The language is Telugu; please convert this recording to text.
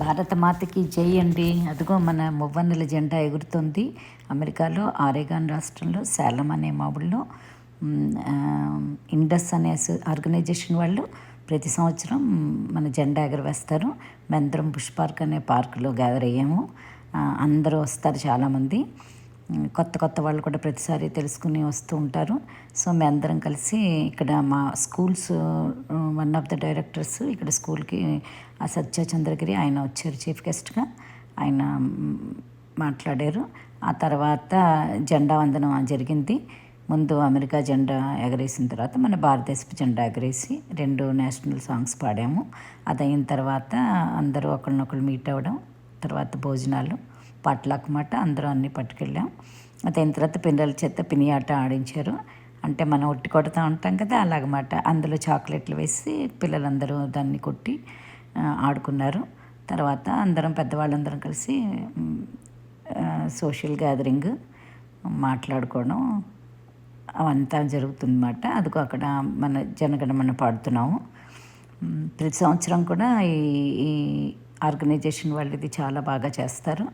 భారత మాతకి జై అండి. అదిగో మన మువ్వన్నెల జెండా ఎగురుతుంది. అమెరికాలో ఆరేగాన్ రాష్ట్రంలో శాలం అనే మా ఊళ్ళో ఇండస్ అనే ఆర్గనైజేషన్ వాళ్ళు ప్రతి సంవత్సరం మన జెండా ఎగరవేస్తారు. మేమందరం బుష్ పార్క్ అనే పార్కులో గ్యాదర్ అయ్యాము. అందరూ వస్తారు చాలామంది. కొత్త కొత్త వాళ్ళు కూడా ప్రతిసారి తెలుసుకుని వస్తూ ఉంటారు. సో మేము అందరం కలిసి ఇక్కడ మా schools one of the directors ఇక్కడ స్కూల్కి ఆ సత్య చంద్రగిరి ఆయన వచ్చారు చీఫ్ గెస్ట్గా ఆయన మాట్లాడారు. ఆ తర్వాత జెండా వందనం జరిగింది. ముందు అమెరికా జెండా ఎగరేసిన తర్వాత మన భారతదేశపు జెండా ఎగరేసి రెండు నేషనల్ సాంగ్స్ పాడాము. అది అయిన తర్వాత అందరూ ఒకరినొకరు మీట్ అవ్వడం తర్వాత భోజనాలు పట్లకు మాట అందరం అన్నీ పట్టుకెళ్ళాం. దాని తర్వాత పిల్లల చేత పిని ఆట ఆడించారు. అంటే మనం ఒట్టి కొడుతూ ఉంటాం కదా అలాగమాట. అందులో చాక్లెట్లు వేసి పిల్లలందరూ దాన్ని కొట్టి ఆడుకున్నారు. తర్వాత అందరం పెద్దవాళ్ళందరం కలిసి సోషల్ గ్యాదరింగ్ మాట్లాడుకోవడం అవంతా జరుగుతుందన్నమాట. అదిగో అక్కడ మన జనగణమన పాడుతున్నాము. ప్రతి సంవత్సరం కూడా ఈ ఈ ఆర్గనైజేషన్ వాళ్ళు ఇది చాలా బాగా చేస్తారు.